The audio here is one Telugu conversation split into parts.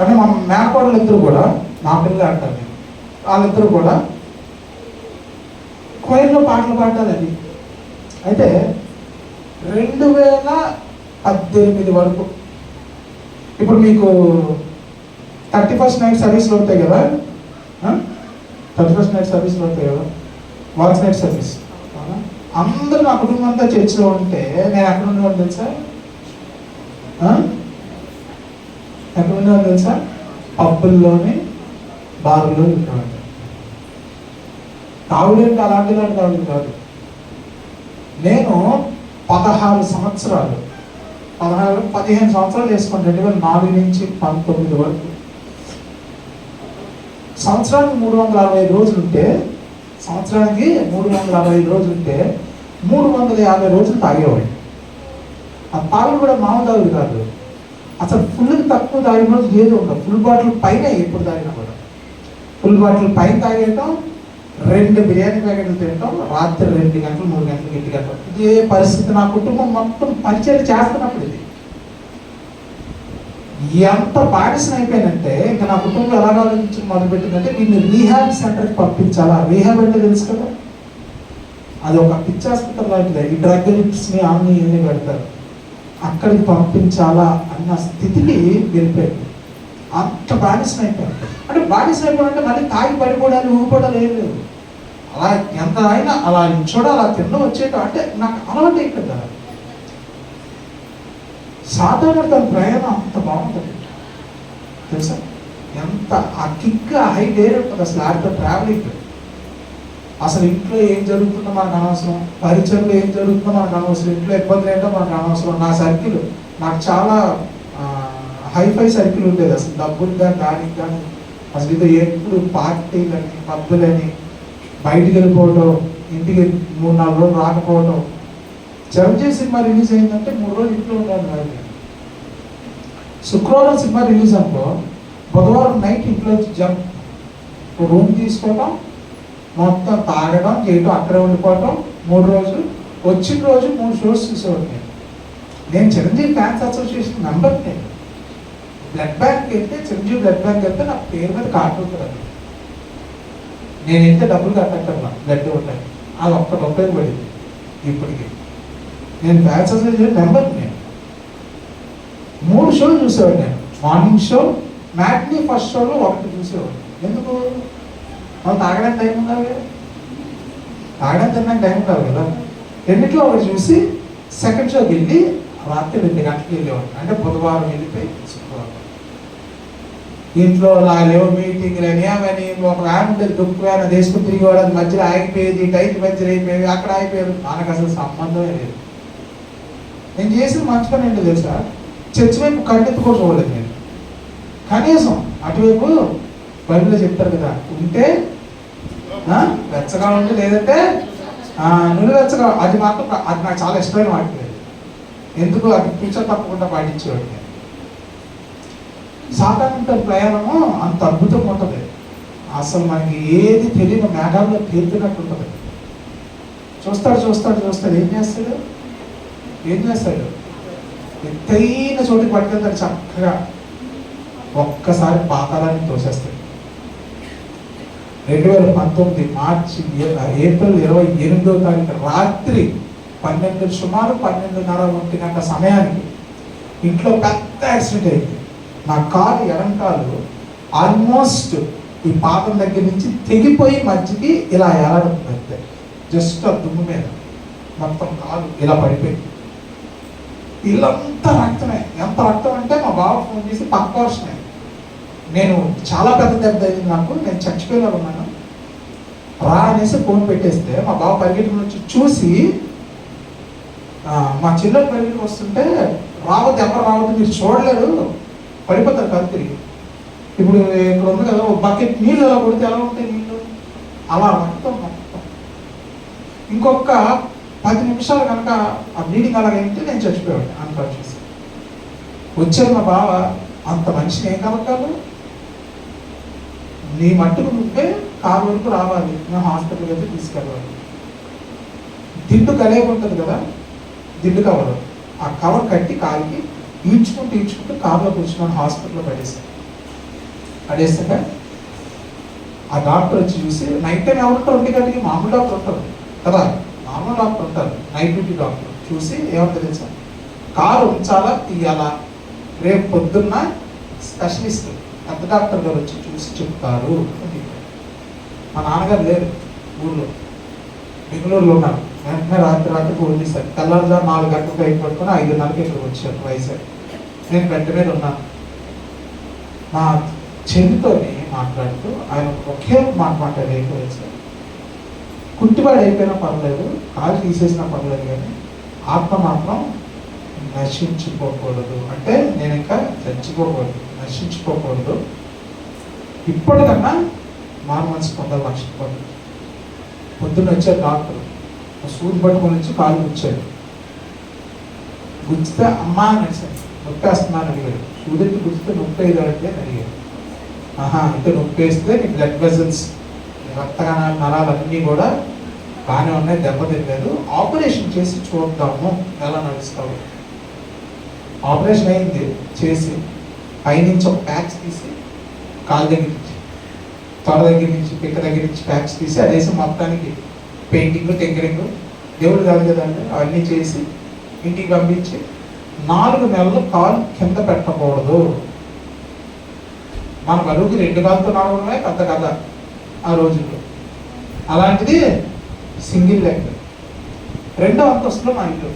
అంటే మా మేనకోడలు ఇద్దరు కూడా నా పిల్లలు అంటారు నేను. వాళ్ళిద్దరు కూడా కోయిల్లో పాటలు పాడాలండి అయితే రెండు వేల పద్దెనిమిది వరకు ఇప్పుడు మీకు థర్టీ ఫస్ట్ నైట్ సర్వీస్లు అవుతాయి కదా? థర్టీ ఫస్ట్ నైట్ సర్వీస్లు అవుతాయి కదా? Watch night service. అందరూ నా కుటుంబం అంతా చర్చిలో ఉంటే నేను ఎక్కడ ఉండేవాడిని తెలుసా? ఆ? ఎక్కడ ఉండేవాడు తెలుసా? పబ్బుల్లోనే బార్లో ఉండేవాడు తాగుడేంటి అలాంటి లాంటి తాగుడు కాదు. నేను పదహారు సంవత్సరాలు పదహారు పదిహేను సంవత్సరాలు వేసుకుని రెండు వేల నాలుగు నుంచి పంతొమ్మిది వరకు. సంవత్సరానికి మూడు వందల అరవై ఐదు రోజులు ఉంటే సంవత్సరానికి మూడు వందల అరవై ఐదు రోజులు ఉంటే మూడు వందల యాభై రోజులు తాగేవాడు ఆ తాగుడు కూడా మామూలు తాగుడు కాదు. అసలు ఫుల్ తక్కువ తాగిన రోజు ఏదో ఉండదు. ఫుల్ బాటిల్ పైన ఎప్పుడు తాగినా కూడా. ఫుల్ బాటిల్ పైన తాగేయటం రెండు బిర్యానీ ప్యాకెట్లు తినటం రాత్రి రెండు గంటలు మూడు గంటలు ఇంటి వెళ్ళటం ఇదే పరిస్థితి నా కుటుంబం మొత్తం పరిచయం చేస్తున్నప్పుడు ఇది. ఎంత బానిసన అయిపోయినంటే ఇంకా నా కుటుంబం ఎలా ఆలోచించి మొదలుపెట్టిందంటే దీన్ని రీహాబ్ సెంటర్కి పంపించాలా? రీహాబ్ అంటే తెలుసు కదా. అది ఒక పిచ్చాస్పత్రి లాంటిది. ఈ డ్రగ్ని అన్ని ఇవన్నీ పెడతారు? అక్కడికి పంపించాలా అన్న స్థితికి వెళ్ళిపోయాడు అంత బానిసం అయిపోయాడు అంటే బానిసన అయిపోయాలంటే మళ్ళీ తాగి పడిపోవడాలు ఊగిపోవడాలు ఏం లేదు అలా ఎంత అయినా అలా నిల్చోడ అలా తిన్న వచ్చేట అంటే నాకు అలవాటు అయిపోయింది సాధారణ తన ప్రయాణం అంత బాగుంటుంది. తెలుసా? ఎంత ఆ కిక్ హై డేర్ ఉంటుంది అసలు ఆడితో ట్రావెలింగ్ అసలు ఇంట్లో ఏం జరుగుతుందో మనకు అనవసరం. పరిచయంలో ఏం జరుగుతుందో మనకు అనవసరం. ఇంట్లో ఇబ్బందులు ఏంటో మనకు అనవసరం. నా సర్కిల్ నాకు చాలా హైఫై సర్కిల్ ఉండేది. అసలు డబ్బులు కానీ దానికి కానీ అసలు ఇదో ఎప్పుడు పార్టీలని పబ్బులని బయటికి వెళ్ళిపోవటం ఇంటికి మూడు నాలుగు రోజులు రాకపోవడం చిరంజీవి సినిమా రిలీజ్ అయిందంటే మూడు రోజులు ఇంట్లో ఉండాలి నాకు శుక్రవారం సినిమా రిలీజ్ అనుకో బుధవారం నైట్ ఇంట్లో జంప్ రూమ్ తీసుకోవటం మొత్తం తాగడం చేయటం అక్కడే ఉండిపోవటం మూడు రోజులు. వచ్చిన రోజు మూడు షోస్ చూసేవాడు నేను. నేను చిరంజీవి ఫ్యాన్స్ అసోసియేషన్ మెంబర్ నేను బ్లడ్ బ్యాంక్ వెళ్తే చిరంజీవి బ్లడ్ బ్యాంక్ వెళ్తే నా పేరు మీద కార్డు ఉంటుంది నేను ఎంత డబ్బులు కట్టక్కర్లా బ్లడ్ ఉంటాయి అది ఒక్క ఉపయోగపడింది ఇప్పటికి. నేను ఫ్యాన్స్ అసోసియేషన్ మెంబర్ నేను మూడు షోలు చూసేవాడు నేను. మార్నింగ్ షో మ్యాట్నీ ఫస్ట్ షోలో ఒకటి చూసేవాడు ఎందుకు? మనం తాగడానికి టైం ఉండాలి కదా తాగడానికి తినడానికి టైం ఉండాలి కదా రెండిట్లో ఒకటి చూసి సెకండ్ షోకి వెళ్ళి రాత్రి రెండు గంటలకు వెళ్ళేవాడు. అంటే బుధవారం వెళ్ళిపోయి శుక్రవారం. ఇంట్లో లాగలేవు మీటింగ్లు అని ఒక వ్యాన్ ఉంటుంది దుక్కు వ్యాన్ అది తిరిగేవాడు. అది మధ్యలో ఆగిపోయేది టైట్ మధ్యలో అయిపోయేది అక్కడ ఆగిపోయారు మనకు అసలు సంబంధమే లేదు. నేను చేసిన మంచి పని ఏంటో తెలుసా? చర్చి వైపు కన్నెత్తి కూడా చూడలేదు నేను. కనీసం అటువైపు బైబిల్లో చెప్తారు కదా ఉంటే వెచ్చగా ఉంటే లేదంటే నువ్వు వెచ్చగా అది మాత్రం అది నాకు చాలా ఇష్టమైన వాటి ఎందుకు? అది ఫ్యూచర్ తప్పకుండా పాటించేవాడు నేను. సాధారణ ప్రయాణము అంత అద్భుతంగా ఉంటుంది. అసలు మనకి ఏది తెలియని మేఘాల్లో తేలినట్టు ఉంటుంది. చూస్తాడు చూస్తాడు చూస్తాడు. ఏం చేస్తాడు? ఏం చేస్తాడు? ఎత్తైన చోటుకి పట్టుకెళ్తాడు చక్కగా. ఒక్కసారి పాతాలని తోసేస్తాడు. రెండు వేల పంతొమ్మిది మార్చి ఏప్రిల్ ఇరవై ఎనిమిదో తారీఖు రాత్రి పన్నెండు సుమారు పన్నెండున్నర ఒంటి గంట సమయానికి ఇంట్లో పెద్ద యాక్సిడెంట్ అయింది. నా కాలు ఎడం కాలు ఆల్మోస్ట్ ఈ పాదం దగ్గర నుంచి తెగిపోయి మధ్యకి ఇలా ఎలాడం పెడితే జస్ట్ ఆ దుమ్ము మీద మొత్తం కాలు ఇలా పడిపోయింది. ఇల్లంతా రక్తమే. ఎంత రక్తం అంటే మా బావ ఫోన్ చేసి పక్క వర్షమే. నేను చాలా పెద్ద దెబ్బ తగిలింది నాకు. నేను చచ్చిపోయేలా ఉన్నాను. రా అనేసి ఫోన్ పెట్టేస్తే మా బావ పరిగెట్టుకుని వచ్చి చూసి మా చిల్లర పరిగెట్టుకు వస్తుంటే రావద్దు ఎవరు రావద్దు మీరు చూడలేరు. పడిపోతారు కత్తిరి ఇప్పుడు ఇక్కడ ఉంది కదా బకెట్ నీళ్ళు ఎలా కొడితే ఎలా ఉంటాయి నీళ్ళు? అలా రక్తం మొత్తం. ఇంకొక పది నిమిషాలు కనుక ఆ బ్లీడింగ్ అలాగైతే నేను చచ్చిపోయాడు అన్కాన్షియస్ వచ్చారు మా బావ అంత మనిషిని ఏం కలగాలి నీ మట్టుకు నువ్వే కారు వరకు రావాలి. మేము హాస్పిటల్కి అయితే తీసుకెళ్ళాలి. దిండు కలిగి ఉంటుంది కదా? దిండు కవర్. ఆ కవర్ కట్టి కాలికి ఈడ్చుకుంటూ ఈడ్చుకుంటూ కారులో కూర్చున్నాను హాస్పిటల్లో పడేసాను పడేసాక ఆ డాక్టర్ వచ్చి చూసి నైట్ టైం ఎవరు ఉంటారు ఒంటి గంటకి మామూలు డాక్టర్ ఉంటారు. కదా మామూలు డాక్టర్ ఉంటారు నైట్ డ్యూటీ డాక్టర్. చూసి ఏమంటే తెలుసా? కారు ఉంచాలా తీయాలా? రేపు పొద్దున్న స్పెషలిస్ట్ డాక్టర్ గారు వచ్చి చూసి చెప్తారు అని. మా నాన్నగారు లేరు ఊళ్ళో బెంగళూరులో ఉన్నారు. వెంటనే రాత్రి రాత్రి ఫోన్ చేశారు. తెల్లారుజాము నాలుగు గంటలకు బయట పట్టుకొని ఐదున్నరకి ఇక్కడికి వచ్చారు వైజాగ్. నేను బెడ్ మీద ఉన్నాను మా చెల్లితోనే మాట్లాడుతూ ఆయన ఒకే ఒక మాట మాట్లాడి కుట్టివాడు సార్ అయిపోయినా పర్లేదు కాలు తీసేసినా పర్లేదు కానీ ఆత్మ మాత్రం నశించిపోకూడదు. అంటే నేను ఇంకా చచ్చిపోకూడదు. నశించిపోకూడదు. ఇప్పటికన్నా మారు మనసు పొందాలి లక్ష పొందాలి పొద్దున్న వచ్చారు డాక్టర్. సూది పట్టుకొని వచ్చి కాలు గుచ్చాడు గుచ్చితే అమ్మా అని నొప్పేస్తున్నాను అడిగాడు సూదికి గుచ్చితే నొప్పి ఏదో అంటే అని అడిగాడు ఆహా అంటే నొప్పి వేస్తే నీ బ్లడ్ వెజల్స్ రక్తగాన నరాలన్నీ కూడా బాగానే ఉన్నాయి. దెబ్బతినలేదు. ఆపరేషన్ చేసి చూద్దాము. ఎలా నడుస్తావు? ఆపరేషన్ అయింది చేసి పైనుంచి ఒక ప్యాక్స్ తీసి కాలు దగ్గర నుంచి తొడ దగ్గర నుంచి పిక్క దగ్గర నుంచి ప్యాక్స్ తీసి అదేసి మొత్తానికి పెయింటింగ్ టెంకరింగ్ దేవుడు కాదు కదండి అవన్నీ చేసి ఇంటికి పంపించి నాలుగు నెలలు కాలు కింద పెట్టకూడదు. మన బరువుకి రెండు కాళ్ళతో నడవడమే పెద్ద కథ ఆ రోజుల్లో. అలాంటిది సింగిల్ లెగ్. రెండో అంతస్తులో మా ఇంట్లో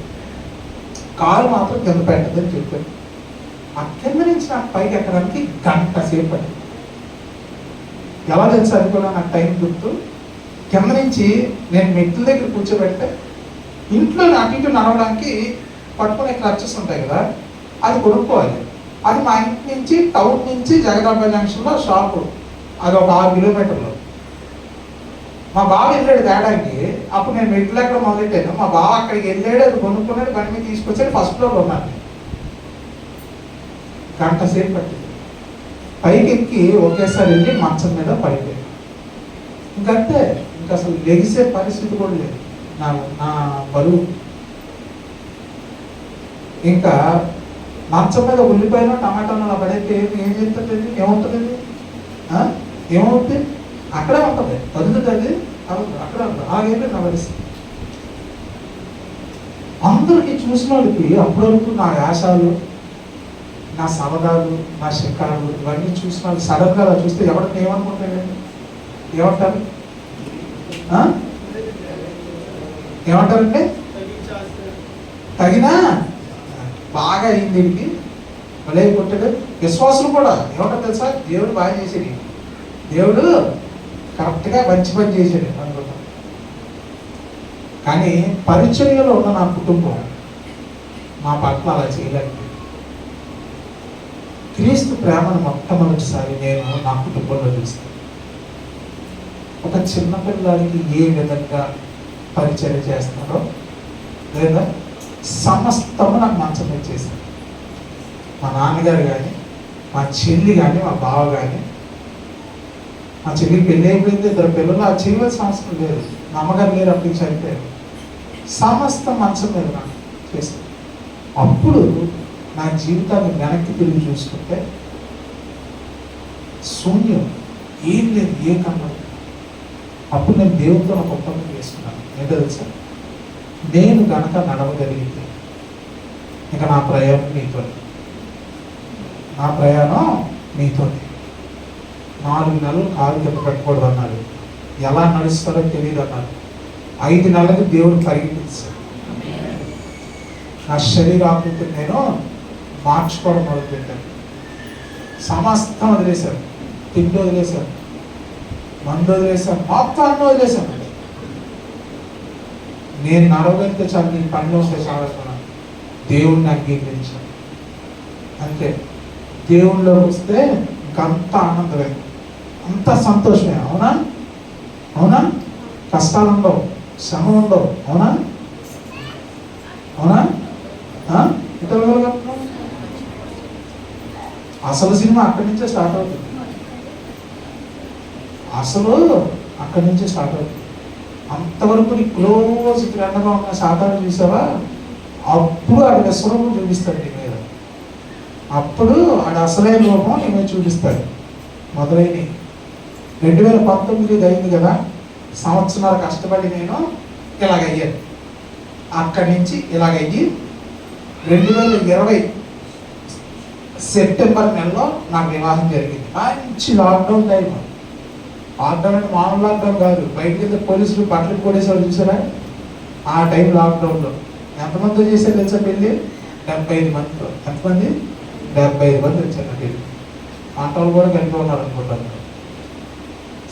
కాలు మాత్రం కింద పెట్టదని చెప్పారు ఆ కింద నుంచి నాకు పైకి ఎక్కడానికి గంట సేపు పట్టింది. ఎలా తెలుసు అది కూడా నాకు టైం గుర్తు? కింద నుంచి నేను మెట్ల దగ్గర కూర్చోబెడితే ఇంట్లో నాకు ఇటు నడవడానికి పట్టుకునే క్లచెస్ ఉంటాయి కదా అది కొనుక్కోవాలి. అది మా ఇంటి నుంచి టౌన్ నుంచి జగదాంబ జంక్షన్లో షాపు. అది ఒక ఆరు కిలోమీటర్లు. మా బావ వెళ్ళాడు తేడానికి. అప్పుడు నేను మెట్లు ఎక్కడ మొదలెట్టాను. మా బావ అక్కడికి వెళ్ళాడు అది కొనుక్కున్నాడు బండి మీద తీసుకొచ్చాడు ఫస్ట్ ఫ్లోర్లో ఉన్నాను గంట సేపు పట్టింది. పైకి ఎక్కి ఒకేసారి వెళ్ళి మంచం మీద పడిపోయాడు ఇంకంతే ఇంకా అసలు లెగిసే పరిస్థితి కూడా లేదు. నా నా బరువు. ఇంకా మంచం మీద ఉల్లిపాయలు టమాటాలు అలా పడైతే ఏం ఏం చేస్తుంది ఏముంటుంది ఏమవుతుంది అక్కడే ఉంటుంది. తదుతుంది అది అవును, అక్కడే ఉంటుంది. అలాగైతే నా అందరికీ చూసిన వాళ్ళకి అప్పటి వరకు నా యాసాలు నా సవదాలు నా శిఖరాలు ఇవన్నీ చూసిన వాళ్ళు సడన్గా అలా చూస్తే ఎవరికి ఏమనుకుంటాడండి ఏమంటారు? ఆ? ఏమంటారంటే? తగినా? బాగా అయింది దీనికి భలే కొట్టాడు. విశ్వాసులు కూడా. ఏమంటారు తెలుసా? దేవుడు బాగా చేసేది దేవుడు కరెక్ట్గా మంచి పని చేశాడు అందులో కానీ పరిచర్యలో ఉన్న నా కుటుంబం మా పట్ల అలా చేయలేదు క్రీస్తు ప్రేమను మొట్టమొదటిసారి నేను నా కుటుంబంలో చూస్తాను ఒక చిన్న పిల్లాడికి ఏ విధంగా పరిచర్య చేస్తారో లేదా సమస్తము నాకు మంచమే చేశారు మా నాన్నగారు కానీ మా చెల్లి కానీ మా బావ కానీ ఆ చెల్లికి పెళ్ళి అయిపోయింది ఇద్దరు పిల్లలు ఆ చేయవలసిన అవసరం లేదు. మా అమ్మగారు లేరు అయితే. సమస్త మనసు మీద నాకు చేశారు అప్పుడు నా జీవితాన్ని వెనక్కి తిరిగి చూసుకుంటే శూన్యం ఏం లేదు ఏ కన్నా అప్పుడు నేను దేవుడితో ఒక ఒప్పందం చేసుకున్నాను. ఏంటో తెలుసా? నేను గనక నడవగలిగితే ఇంకా నా ప్రయాణం నీతో నా ప్రయాణం నీతోనే. నాలుగు నెలలు కాలు కింద పెట్టకూడదు అన్నాడు ఎలా నడుస్తారో తెలియదు అన్నాడు ఐదు నెలలకు దేవుడు పరిగెత్తించాడు నా శరీరాకృతిని నేను మార్చుకోవడం మొదలుపెట్టాను. సమస్తం వదిలేశాను. తిండి వదిలేశాను. మందు వదిలేశాను. మొత్తాన్ని వదిలేశాను. నేను నడవగలిగితే చాలు నీ పనిలో వస్తే చాలా దేవుణ్ణి అంగీకరించాను. అంతే. దేవుళ్ళో వస్తే ఇంకంత ఆనందమే. అంత సంతోషమే అవునా? అవునా? కష్టాలు ఉండవు శ్రమ ఉండవు అవునా అవునా అసలు సినిమా అక్కడి నుంచే స్టార్ట్ అవుతుంది. అసలు అక్కడి నుంచే స్టార్ట్ అవుతుంది. అంతవరకు నీ క్లోజ్ ఫ్రెండ్గా ఉన్న సాధారణ చూసావా? అప్పుడు ఆడి విశ్వరూపం చూపిస్తాడు నీ మీద. అప్పుడు ఆడ అసలైన రూపం నీ మీద చూపిస్తాడు. మొదలైనవి. రెండు వేల పంతొమ్మిది ఇది అయింది కదా. సంవత్సరాల కష్టపడి నేను ఇలాగయ్యాను అక్కడి నుంచి ఇలాగయ్యి రెండు వేల ఇరవై సెప్టెంబర్ నెలలో నాకు వివాహం జరిగింది. మంచి లాక్డౌన్ టైం లాక్డౌన్ అంటే మామూలు లాక్డౌన్ కాదు. బయటకి వెళ్తే పోలీసులు బట్టలు కొడేసేవాళ్ళు చూసారా? ఆ టైం లాక్డౌన్లో. ఎంతమందితో చేశారు తెలుసా పెళ్ళి? డెబ్బై ఐదు మందితో ఎంతమంది? డెబ్బై ఐదు మంది వచ్చారు పెళ్ళి. ఆటోలు కూడా కలిపి ఉన్నారు అనుకుంటాను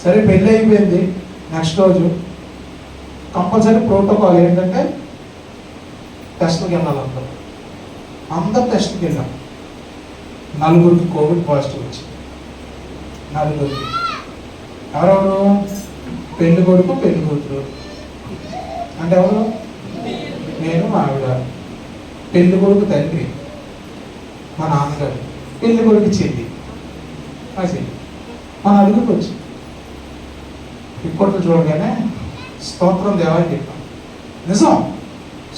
సరే పెళ్ళి అయిపోయింది నెక్స్ట్ రోజు కంపల్సరీ ప్రోటోకాల్ ఏంటంటే టెస్ట్కి వెళ్ళాలి అందరూ. అందరు టెస్ట్కి వెళ్ళాం. నలుగురికి కోవిడ్ పాజిటివ్ వచ్చింది. నలుగురికి. ఎవరెవరు? పెళ్ళి కొడుకు పెళ్ళి కూతురు. అంటే ఎవరు? నేను మా ఆవిడ. పెళ్ళి కొడుకు తండ్రి. మా నాన్నగారు. పెళ్ళి కొడుకు చెల్లి. మా చెల్లి మా నలుగురికి వచ్చింది. ఇప్పట్లో చూడగానే స్తోత్రం దేవాలని చెప్పాం నిజం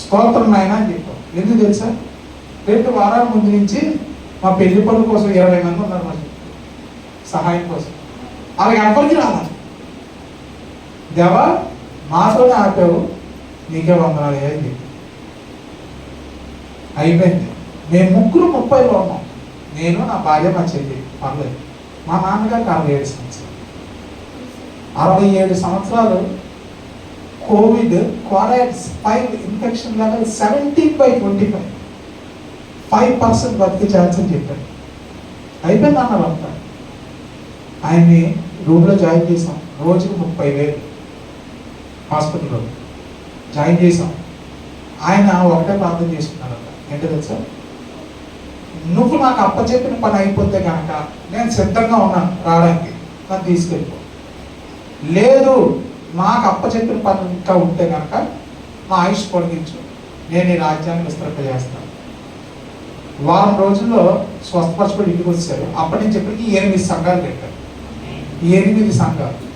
స్తోత్రం నాయన అని చెప్పాం ఎందుకు తెలుసా? రెండు వారాల ముందు నుంచి మా పెళ్ళి పనుల కోసం ఇరవై మంది ఉన్నారు మరి సహాయం కోసం. వాళ్ళకి ఎవరికి రాదా దేవా మాతోనే ఆపావు నీకే వందనాలు అని చెప్పి. అయిపోయింది. మేము ముగ్గురు ముప్పై ఉన్నాం నేను నా భార్య మా చెల్లి. పర్లేదు. మా నాన్నగారికి అరవై ఏడు సంవత్సరాలు. అరవై ఏడు సంవత్సరాలు Covid క్వారైట్ five infection level seventeen by twenty five. Five percent బతికే ఛాన్స్ అని చెప్పారు అయిపోయింది అన్నారు అంతా. ఆయన్ని రూమ్లో జాయిన్ చేసాం రోజుకు ముప్పై వేలు హాస్పిటల్లో జాయిన్ చేసాం ఆయన ఒకటే ప్రార్థన చేసుకున్నారంట ఏంటో తెలుసా? నువ్వు నాకు అప్పచెప్పిన పని అయిపోతే కనుక నేను సిద్ధంగా ఉన్నాను. రావడానికి. నన్ను తీసుకెళ్ళిపో. లేదు నాకు అప్పచెప్పిన పని ఇంకా ఉంటే కనుక మా ఆయుష్ పొడిగించు. నేను ఈ రాజ్యాన్ని విస్తృత చేస్తాను. వారం రోజుల్లో స్వస్థపరచుకుని ఇంటికి వచ్చారు. అప్పటి నుంచి ఇప్పటికీ ఎనిమిది సంఘాలు పెట్టారు. ఎనిమిది సంఘాలు.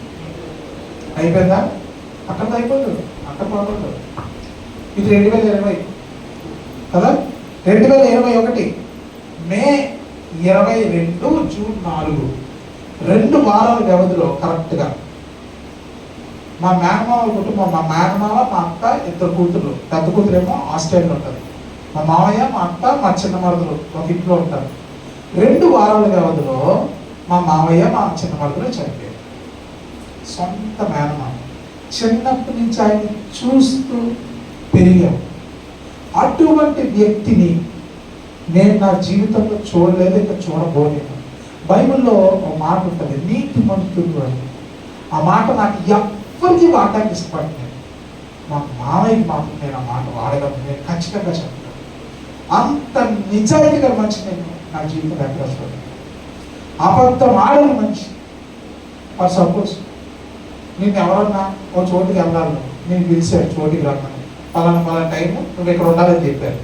అయిపోయిందా? అక్కడ అయిపోదు అక్కడ పోకూడదు ఇది రెండు వేల ఇరవై. కదా? రెండు వేల ఇరవై ఒకటి. మే ఇరవై రెండు జూన్ నాలుగు. రెండు వారాల వ్యవధిలో కరెక్ట్గా మా మేనమావ కుటుంబం మా మేనమావ మా అత్త ఇద్దరు కూతురు పెద్ద కూతురు ఏమో ఆస్ట్రేలియా ఉంటుంది మా మామయ్య మా అత్త మా చిన్న మరుదులు ఒక ఇంట్లో ఉంటారు. రెండు వారాల వ్యవధిలో మా మామయ్య మా చిన్న మరుదులు చనిపోయారు. సొంత మేనమామ. చిన్నప్పటి నుంచి ఆయన చూస్తూ పెరిగాం. అటువంటి వ్యక్తిని నేను నా జీవితంలో చూడలేదు ఇంకా చూడబోలేను బైబిల్లో ఒక మాట ఉంటుంది నీతి మంతుడు అని. ఆ మాట నాకు ఎవ్వరికి వాడటానికి ఇష్టపడలేదు మా మామయ్యకి మాత్రం నేను ఆ మాట వాడగలను. నేను ఖచ్చితంగా చెప్తాను. అంత నిజాయితీగా మనిషి నేను నా జీవితంలో ఎక్కడ చూడలేదు అబద్ధం ఆడని మనిషి. ఫర్ సపోజ్ నేను ఎవరన్నా ఓ చోటుకి వెళ్ళాలి. నేను పిలిచాడు చోటికి రమ్మని. పలానా పలానా టైం నువ్వు ఇక్కడ ఉండాలని చెప్పారు.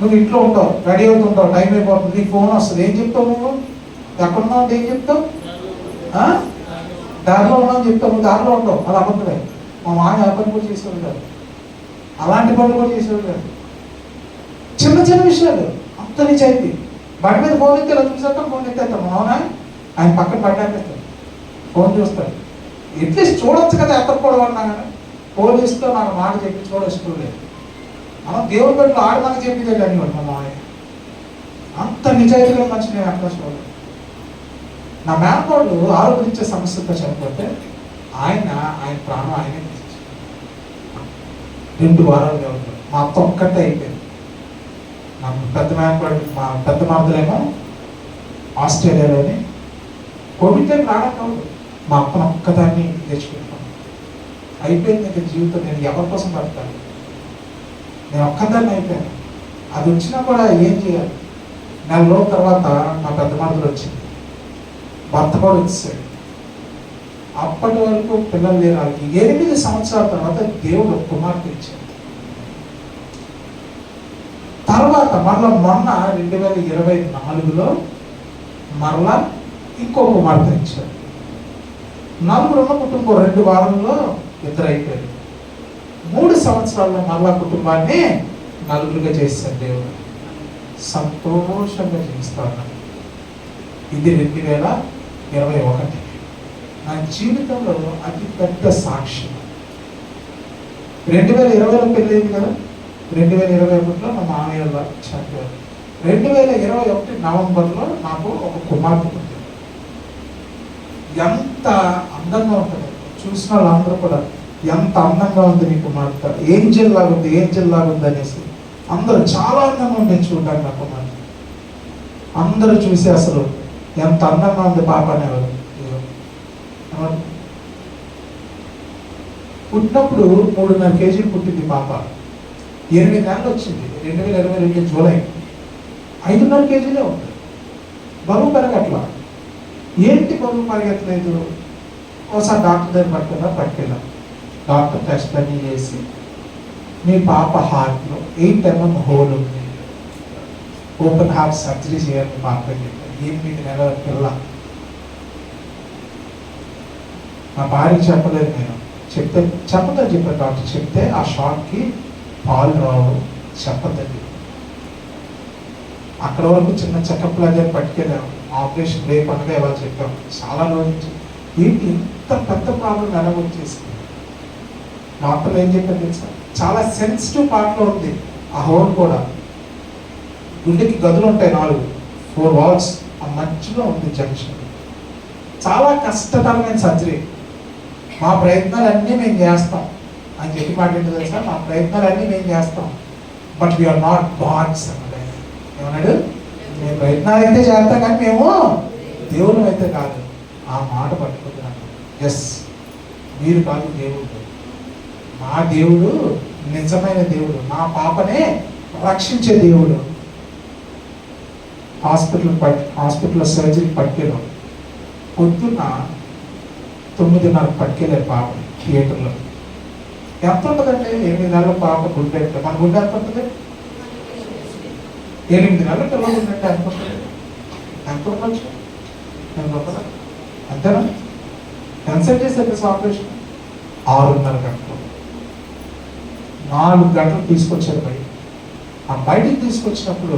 నువ్వు ఇంట్లో ఉంటావు రెడీ అవుతుంటావు. టైం అయిపోతుంది. నీకు ఫోన్ వస్తుంది. ఏం చెప్తావు నువ్వు? ఎక్కడున్నావు? అంటే ఏం చెప్తావు? దారిలో ఉన్నాం చెప్తావు దారిలో ఉండవు. అది అబద్ధమే. మా మామ ఆ పని కూడా చేసేవాడు ఉంటారు అలాంటి పనులు కూడా చేసేవాడు కాదు చిన్న చిన్న విషయాలు. అంత నిజాయితీ బండి మీద ఫోన్ ఎత్తే ఇలా చూసేస్తాం ఫోన్ ఎత్తేస్తాం. అవునా? ఆయన పక్కన బండి ఫోన్ చూస్తాడు. ఎట్లీస్ట్ చూడొచ్చు కదా ఎత్తకపోవడం అన్నా కానీ పోలీసుతో నాకు మాట చెప్పించుకోవడం ఇష్టం లేదు. మనం దేవుడి బట్టి ఆడమని మనకు చెప్పిందే కానీ మా మామయ్య. అంత నిజాయితీగా మంచి నేను ఎక్కడ చూడలేదు నా మేనకోడు ఆరోగ్యించే సమస్యతో చనిపోతే ఆయన ఆయన ప్రాణం ఆయనే తీసేశాడు. రెండు వారాలు వ్యవధిలో మా అత్త ఒక్కటే అయిపోయింది. నా పెద్ద మేనకోడు మా పెద్ద మామూలేమో ఆస్ట్రేలియాలోని కోవిడ్ టైం రావడం మా అప్పను ఒక్కదాన్ని తెచ్చుకుంటాను అయిపోయింది ఇంకా జీవితం నేను ఎవరి కోసం పడతాను నేను ఒక్కదాన్ని అయిపోయాను. అది వచ్చినా కూడా ఏం చేయాలి? నెల రోజుల తర్వాత నా పెద్ద మరదలు వచ్చింది. భర్త కూడా వచ్చాడు అప్పటి వరకు పిల్లలు లేరు. వాళ్ళకి ఎనిమిది సంవత్సరాల తర్వాత దేవుడు కుమార్తె ఇచ్చాడు. తర్వాత మరలా మొన్న రెండు వేల ఇరవై నాలుగులో మరలా ఇంకో కుమార్తె ఇచ్చాడు. నలుగురున్న కుటుంబం రెండు వారంలో ఇద్దరు అయిపోయారు మూడు సంవత్సరాల్లో మరలా కుటుంబాన్ని నలుగురుగా చేస్తాడు దేవుడు. సంతోషంగా జీవిస్తాను ఇది రెండు వేల ఇరవై ఒకటి. నా జీవితంలో అతి పెద్ద సాక్షి. రెండు వేల ఇరవైలో పెళ్ళింది కదా? రెండు వేల ఇరవై ఒకటిలో మా మామయ్య చనిపోయారు. రెండు వేల ఇరవై ఒకటి నవంబర్లో నాకు ఒక కుమార్తె పుట్టింది. ఎంత అందంగా ఉంటుంది. చూసిన వాళ్ళందరూ కూడా ఎంత అందంగా ఉంది నీ కుమార్తె. ఏం జిల్లాగా ఉంది ఏం జిల్లాగా ఉంది అనేసి. అందరూ చాలా అందంగా ఉంది చూడడానికి నా కుమార్తె. అందరూ చూసి అసలు ఎంత అందంగా ఉంది పాప అనేవారు పుట్టినప్పుడు మూడున్నర కేజీలు పుట్టింది పాప. ఎనిమిది నెలలు వచ్చింది. రెండు వేల ఇరవై రెండు జూలై. ఐదున్నర కేజీలే ఉంది. బరువు పెరగట్లా. ఏంటి బరువు పెరగట్లేదు ఒకసారి డాక్టర్ దగ్గర పట్టుకున్నా పట్టుకెళ్ళాం. డాక్టర్ టెస్ట్ అన్ని చేసి మీ పాప హార్ట్లో ఎయిట్ ఎంఎం హోల్ ఉంది. ఓపెన్ హార్ట్ సర్జరీ చేయాలని పాప చెప్పారు ఎనిమిది నెలల పిల్ల? నా భార్య చెప్పలేదు నేను. చెప్తే చెప్పదని చెప్పారు డాక్టర్. చెప్తే ఆ షాక్కి పాలు రావు. చెప్పదండి అక్కడ వరకు చిన్న చెకప్ లాగా పట్టుకెళ్ళాము ఆపరేషన్ రేపు అనగా ఇలా చెప్పాం చాలా రోజు నుంచి. ఏంటి ఇంత పెద్ద ప్రాబ్లం ఎలా వచ్చేసింది? డాక్టర్ ఏం చెప్పారు తెలుసా? చాలా సెన్సిటివ్ పార్ట్లో ఉంది. ఆ హోల్ కూడా. గుండెకి గదులు ఉంటాయి నాలుగు. ఫోర్ వాల్స్ ఆ మధ్యలో ఉంది జంక్షన్. చాలా కష్టతరమైన సర్జరీ. మా ప్రయత్నాలన్నీ మేము చేస్తాం. అని చెప్పి మాట ఏంటో తెలుసా? మా ప్రయత్నాలన్నీ మేము చేస్తాం. బట్ వీఆర్ నాట్ గాడ్స్ అన్నాడు ఏమన్నాడు? మేము ప్రయత్నాలు అయితే చేస్తాం కానీ మేము దేవుడు అయితే కాదు. ఆ మాట పట్టుకుంటున్నాను ఎస్ మీరు కాదు దేవుడు. మా దేవుడు నిజమైన దేవుడు. మా పాపనే రక్షించే దేవుడు. హాస్పిటల్ హాస్పిటల్లో సర్జరీ పట్టుకెళ్ళాం. పొద్దున్న తొమ్మిదిన్నర పట్టుకెళ్ళారు పాప థియేటర్లో. ఎంత ఉంటుందండి ఎనిమిది నెలల పాప గుండె మన గుండె ఎంత ఉంటుంది? ఎనిమిది నెలల పిల్లలు ఉందంటే ఎంత ఉంటుంది? ఎంత ఉండొచ్చు ఎంత ఉంటుందా? అంతేనా? ఎంతసేపు చేశారు ఆపరేషన్? ఆరున్నర గంటలు. నాలుగు గంటలు తీసుకొచ్చారు బయట. ఆ బయటికి తీసుకొచ్చినప్పుడు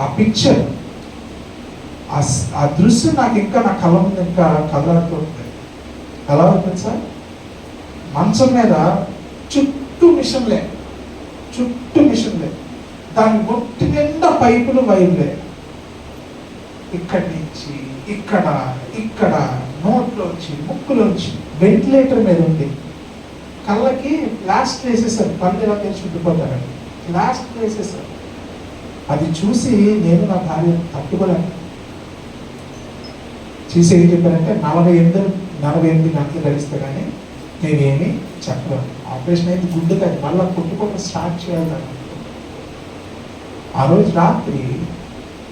ఆ పిక్చర్ ఆ దృశ్యం నాకు ఇంకా నా కళ ముందు ఇంకా కళ్ళాడుతుంది ఎలా ఉంటుంది సార్ మంచం మీద చుట్టూ మిషన్లే చుట్టూ మిషన్లే దాని బొట్టి నిండా పైపులు వైర్లే ఇక్కడి నుంచి ఇక్కడ ఇక్కడ నోట్లోంచి ముక్కులోంచి వెంటిలేటర్ మీద ఉంది. కళ్ళకి లాస్ట్ వేసేసారు పళ్ళు ఎలా తెరిచి ఉండిపోతారండి. లాస్ట్ వేసేసారు అది చూసి నేను నా భార్య తట్టుకోలేను చూసి ఏం చెప్పారంటే నలభై ఎనిమిది నలభై ఎనిమిది గంటలు గడిస్తే కానీ నేనేమి చెప్పలేను. ఆపరేషన్ అయితే గుడ్డు కానీ మళ్ళీ కొట్టుకోవడం స్టార్ట్ చేయాలి ఆ రోజు రాత్రి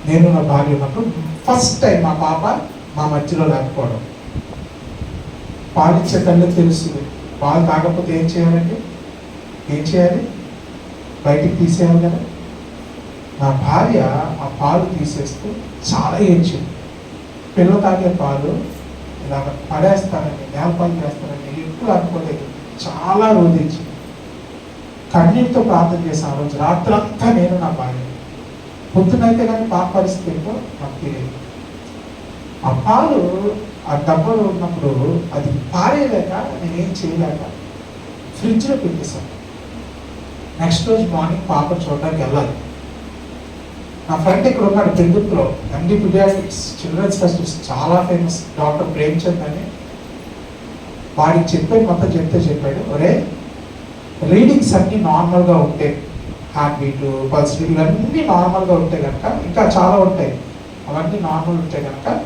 నేను నా భార్య ఉన్నప్పుడు ఫస్ట్ టైం మా పాప మా మధ్యలో లేకపోవడం. పాలిచ్చే తల్లి తెలుస్తుంది. పాలు తాగకపోతే ఏం చేయాలంటే ఏం చేయాలి? బయటికి తీసేయాలి కదా నా భార్య ఆ పాలు తీసేస్తూ చాలా ఏడ్చింది. పిల్ల తాగే పాలు ఇలా పడేస్తానని నేలపాలు చేస్తానని ఎప్పుడు అనుకోలేదు. చాలా రోధించింది కన్నీటితో ప్రార్థన చేశాను ఆ రోజు రాత్రంతా నేను నా భార్య పొద్దునైతే కానీ పాప పరిస్థితి ఏంటో నాకు తెలియదు. ఆ పాలు ఆ డబ్బాలో ఉన్నప్పుడు అది పారేయలేక నేనేం చేయలేక ఫ్రిడ్జ్లో పెట్టేశాను. నెక్స్ట్ రోజు మార్నింగ్ పాప చూడడానికి వెళ్ళాలి. నా ఫ్రెండ్ ఇక్కడ ఉన్నాడు పెరుగుతులో ఎండి పిడియాట్రిక్స్ చిల్డ్రన్స్ స్పెషలిస్ట్ చాలా ఫేమస్ డాక్టర్ ప్రేమ్చంద్ అని. వాడికి చెప్పే మొత్తం చెప్తే చెప్పాడు ఒరే రీడింగ్స్ అన్నీ నార్మల్గా ఉంటే హార్ట్ బీటు పల్స్ బీట్ అన్నీ నార్మల్గా ఉంటే కనుక ఇంకా చాలా ఉంటాయి. అవన్నీ నార్మల్ ఉంటే కనుక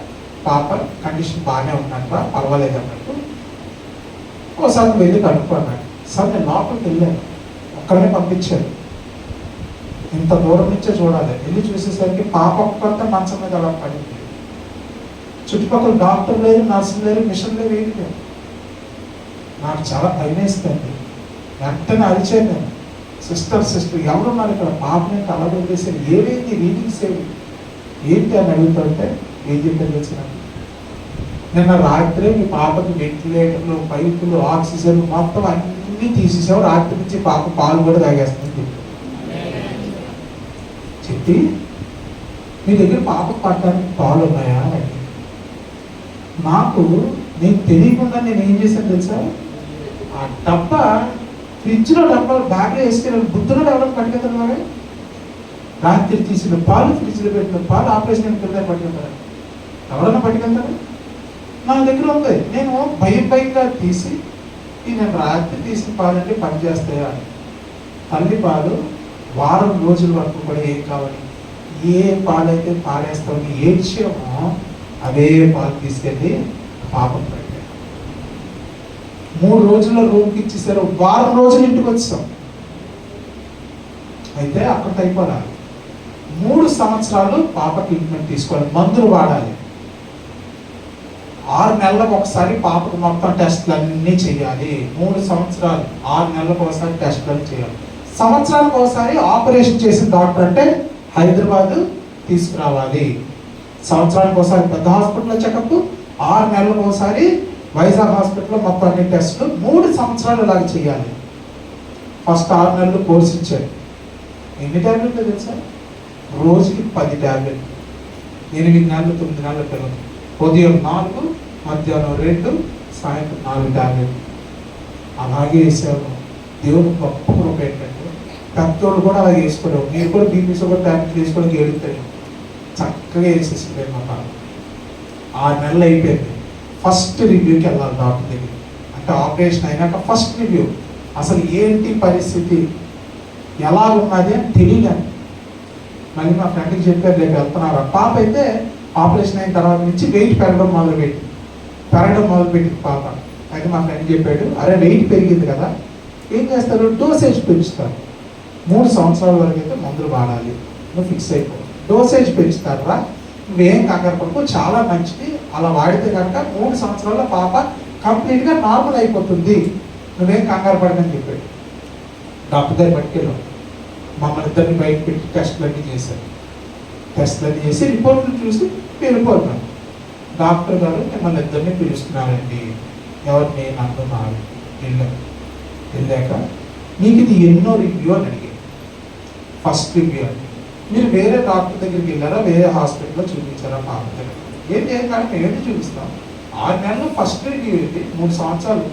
పాప కండిషన్ బాగానే ఉన్నట్ట పర్వాలేదు అన్నట్టు. ఒకసారి నువ్వు వెళ్ళి కనుక్కున్నాడు. సార్ నేను లోపలికి వెళ్ళాను. ఒక్కడే పంపించాను ఇంత దూరం నుంచే చూడాలి. వెళ్ళి చూసేసరికి పాప మంచం మీద అలా పడింది. చుట్టుపక్కల డాక్టర్ లేరు నర్సులు లేరు మిషన్ లేరు ఏం లేవు. నాకు చాలా భయమేస్తుంది వెంటనే అరిచేది నేను. సిస్టర్ సిస్టర్ ఎవరున్నారు ఇక్కడ? పాపని నేను అలా వదిలేసారు ఏవేంటి రీడింగ్స్ ఏవి ఏంటి అని అడుగుతుంటే ఏం చెప్పారు తెలిసిన నిన్న రాత్రి మీ పాపకి వెంటిలేటర్లు పైపులు ఆక్సిజన్ మొత్తం అన్నీ తీసేసావు. రాత్రి నుంచి పాప పాలు కూడా తాగేస్తుంది. వ్యక్తి నీ మీ దగ్గర పాప పట్టడానికి పాలు ఉన్నాయా అని నాకు నేను తెలియకుండా నేను ఏం చేశాను తెలుసా? ఆ డబ్బా ఫ్రిడ్జ్లో డబ్బాలు బ్యాగ్లో వేసుకెళ్ళి బుద్ధులో ఎవరైనా పట్టుకెళ్తారు రాత్రి తీసిన పాలు ఫ్రిడ్జ్లో పెట్టిన పాలు ఆపరేషన్ కింద పట్టుకెళ్తారు ఎవరైనా పట్టుకెళ్తారు? నా దగ్గర ఉంది. నేను భయం భయంగా తీసి నేను రాత్రి తీసిన పాలు అంటే పనిచేస్తాయా? తల్లి పాలు వారం రోజుల వరకు కూడా ఏం కావాలి? ఏ పాలైతే పాడేస్తామని ఏడ్చామో అదే పాలు తీసుకెళ్ళి పాపం పెట్టాను మూడు రోజుల్లో రూమ్కి ఇచ్చేసారు. వారం రోజులు ఇంటికి వచ్చాం. అయితే అక్కడ అయిపోరాలి మూడు సంవత్సరాలు పాప ట్రీట్మెంట్ తీసుకోవాలి. మందులు వాడాలి. ఆరు నెలలకు ఒకసారి పాపకు మొత్తం టెస్ట్లు అన్నీ చేయాలి. మూడు సంవత్సరాలు ఆరు నెలలకు ఒకసారి టెస్ట్లు చేయాలి. సంవత్సరానికి ఒకసారి ఆపరేషన్ చేసిన డాక్టర్ అంటే హైదరాబాద్ తీసుకురావాలి. సంవత్సరానికి ఒకసారి పెద్ద హాస్పిటల్లో చెకప్ ఆరు నెలలకు ఒకసారి వైజాగ్ హాస్పిటల్లో మొత్తం అన్ని టెస్టులు మూడు సంవత్సరాలు ఇలాగ చేయాలి. ఫస్ట్ ఆరు నెలలు కోర్స్ ఇచ్చారు. ఎన్ని ట్యాబ్లెట్లు తెలుసా? రోజుకి పది ట్యాబ్లెట్లు ఎనిమిది నెలలు తొమ్మిది నెలల పిల్లలు. ఉదయం నాలుగు మధ్యాహ్నం రెండు సాయంత్రం నాలుగు ట్యాబ్లెట్లు అలాగే వేసాము దేవుడు గొప్ప కృప ఏంటంటే పెద్దోళ్ళు కూడా అలాగే వేసుకోలేము మీరు కూడా బీపీ కూడా దానికి వేసుకోవడానికి ఏడుతాయి చక్కగా వేసేసిపోయారు మా పాప ఆరు నెలలు అయిపోయింది. ఫస్ట్ రివ్యూకి వెళ్ళాలి డాక్టర్ దగ్గర అంటే ఆపరేషన్ అయినాక ఫస్ట్ రివ్యూ. అసలు ఏంటి పరిస్థితి? ఎలా ఉన్నది అని తెలియదు మళ్ళీ మా ఫ్రెండ్కి చెప్పారు రేపు వెళ్తున్నారా? పాప అయితే ఆపరేషన్ అయిన తర్వాత నుంచి వెయిట్ పెరగడం మొదలుపెట్టి పెరగడం మొదలుపెట్టింది పాప. అయితే మా ఫ్రెండ్ చెప్పాడు అరే వెయిట్ పెరిగింది కదా. ఏం చేస్తారు? డోసేజ్ పెంచుతారు. మూడు సంవత్సరాల వరకు అయితే మందులు వాడాలి. నువ్వు ఫిక్స్ అయిపో. డోసేజ్ పెంచుతారా? నువ్వేం కంగారు చాలా మంచిది. అలా వాడితే కనుక మూడు సంవత్సరాల పాప కంప్లీట్గా నార్మల్ అయిపోతుంది. నువ్వేం కంగారు పడదని చెప్పాడు. డాక్టర్ దగ్గర పట్టుకెళ్ళాం మమ్మల్ని ఇద్దరిని బయట పెట్టి టెస్ట్లన్నీ చేశారు. టెస్ట్లన్నీ చేసి రిపోర్ట్లు చూసి వెళ్ళిపోతున్నాం. డాక్టర్ గారు మిమ్మల్ని ఇద్దరిని పిలుస్తున్నారండి. ఎవరిని? నన్ను నాడు వెళ్ళాం. వెళ్ళాక నీకు ఇది ఎన్నో రివ్యూ అని అడిగారు. ఫస్ట్ రివ్యూ మీరు వేరే డాక్టర్ దగ్గరికి వెళ్ళారా? వేరే హాస్పిటల్లో చూపించారా? పాప దగ్గర. ఏం చేయకండి ఏంటి చూపిస్తాం ఆరు నెలలు ఫస్ట్ రివ్యూ ఇది మూడు సంవత్సరాలు.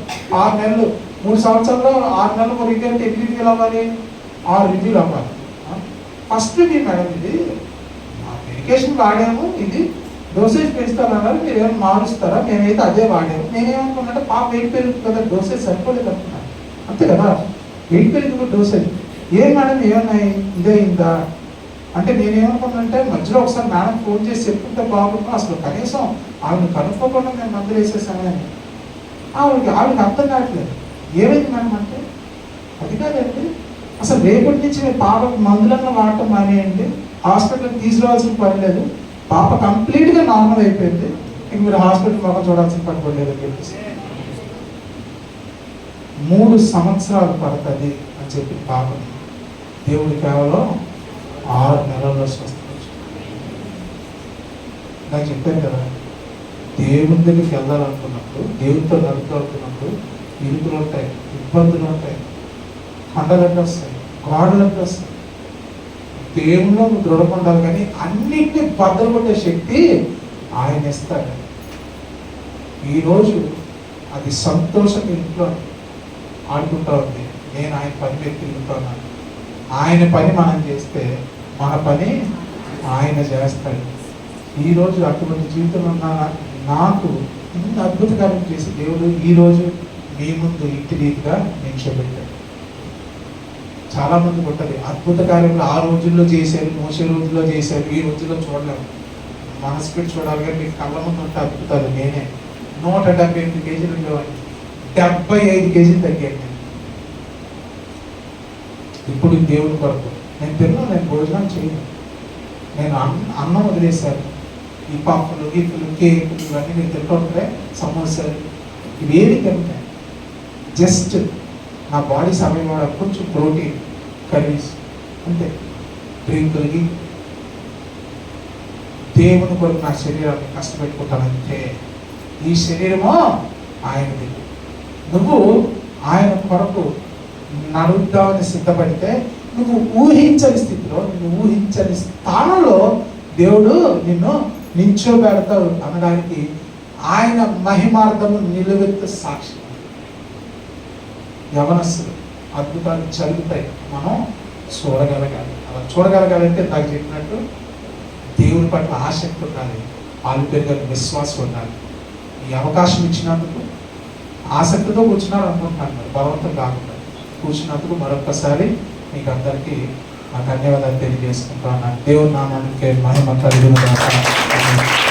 ఆరు నెలలు. మూడు సంవత్సరాల్లో ఆరు నెలలు ఒక రివ్యూ అంటే ఎన్ని రివ్యూలు అవ్వాలి? ఆరు రివ్యూలు అవ్వాలి. ఫస్ట్ రివ్యూ మేడం ఇది. మెడికేషన్ వాడాము. ఇది డోసేజ్ పెంచుతారన్నారు మీరు ఏమైనా మారుస్తారా? మేమైతే అదే వాడాము నేనేమనుకున్నాంటే పాప వెయిట్ పెరుగుతుంది కదా డోసేజ్ సరిపోలేదు అనుకున్నాను అంతే కదా? వెయిట్ పెరిగింది డోసేజ్ ఏం మేడం? ఏమన్నా ఇదే ఇందా అంటే నేనేమనుకున్నానంటే మధ్యలో ఒకసారి మేడం ఫోన్ చేసి చెప్పుకుంటే బాగుంటుంది అసలు కనీసం ఆవిడని కనుక్కోకుండా నేను మందులు వేసేసానని ఆవిడకి ఆవిడకి అర్థం కావట్లేదు. ఏమైంది మేడం అంటే అది కాదండి. అసలు రేపటి నుంచి మీ పాపకు మందులన్న వాడటం మానేయండి హాస్పిటల్కి తీసుకురావాల్సిన పని లేదు. పాప కంప్లీట్గా నార్మల్ అయిపోయింది. ఇంక మీరు హాస్పిటల్ మొక్క చూడాల్సిన పని కూడా లేదని చెప్పేసి. మూడు సంవత్సరాలు పడుతుంది అని చెప్పి పాపని దేవుడు కేవలం ఆరు నెలల్లో స్వస్థపరిచాడు. నాకు చెప్పాను కదా దేవుని దగ్గరికి వెళ్ళాలనుకున్నప్పుడు దేవుడితో నడుపుతున్నప్పుడు ఇరుకులు ఉంటాయి ఇబ్బందులు ఉంటాయి కొండలన్నీ వస్తాయి గోడలంటే వస్తాయి. దేవుల్లో నువ్వు దృఢపడాలి కానీ అన్నింటినీ బద్దలు శక్తి ఆయన ఇస్తాడు. ఈరోజు అది సంతోషంగా ఇంట్లో ఆడుకుంటా ఉంది. నేను ఆయన పని మీద తిరుగుతున్నాను. ఆయన పని మనం చేస్తే మన పని ఆయన చేస్తాడు. ఈరోజు అటువంటి జీవితంలో ఉన్న నాకు ఇంత అద్భుతకరం చేసి దేవుడు ఈరోజు మీ ముందు ఇంటి రీతిగా నిలిచోబెట్టాడు. చాలా మంది ఉంటుంది అద్భుత కార్యములు ఆ రోజుల్లో చేశారు మోసే రోజుల్లో చేశారు ఈ రోజుల్లో చూడలేము మనసు పెట్టి చూడాలి కానీ మీకు కళ్ళ ముందు ఉంటే అద్భుతాలు నేనే. నూట డెబ్బై ఎనిమిది కేజీలు ఉండేవాడిని. డెబ్బై ఐదు కేజీలు తగ్గాను ఇప్పుడు దేవుని కొరకు. నేను తిన్నాను నేను భోజనం చేయను. నేను అన్న అన్నం వదిలేశాను. ఈ పాపలు గీపులు కేకులు ఇవన్నీ నేను తింటుంటే సమోసాలు ఏది తింటే. జస్ట్ నా బాడీ సమయం కొంచెం ప్రోటీన్ కర్రీస్ అంతే. డ్రింకులకి దేవుని కొరకు నా శరీరాన్ని కష్టపెట్టుకుంటానంటే ఈ శరీరము ఆయనది నువ్వు ఆయన కొరకు నడుద్దామని సిద్ధపడితే నువ్వు ఊహించని స్థితిలో నువ్వు ఊహించని స్థానంలో దేవుడు నిన్ను నించోబెడతాడు అనడానికి ఆయన మహిమార్థము నిలువెత్తు సాక్షి. యవనస్సులు అద్భుతాలు జరుగుతాయి. మనం చూడగలగాలి. అలా చూడగలగాలంటే నాకు చెప్పినట్టు దేవుని పట్ల ఆసక్తి ఉండాలి. పాలు పెరిగిన విశ్వాసం ఉండాలి. ఈ అవకాశం ఇచ్చినందుకు ఆసక్తితో కూర్చున్నారు అనుకుంటున్నాను బలవంతం కాకుండా. కూర్చున్నందుకు మరొకసారి మీకు అందరికీ నా ధన్యవాదాలు తెలియజేసుకుంటాను దేవుడు నామానికి మహిమ కలుగును గాక.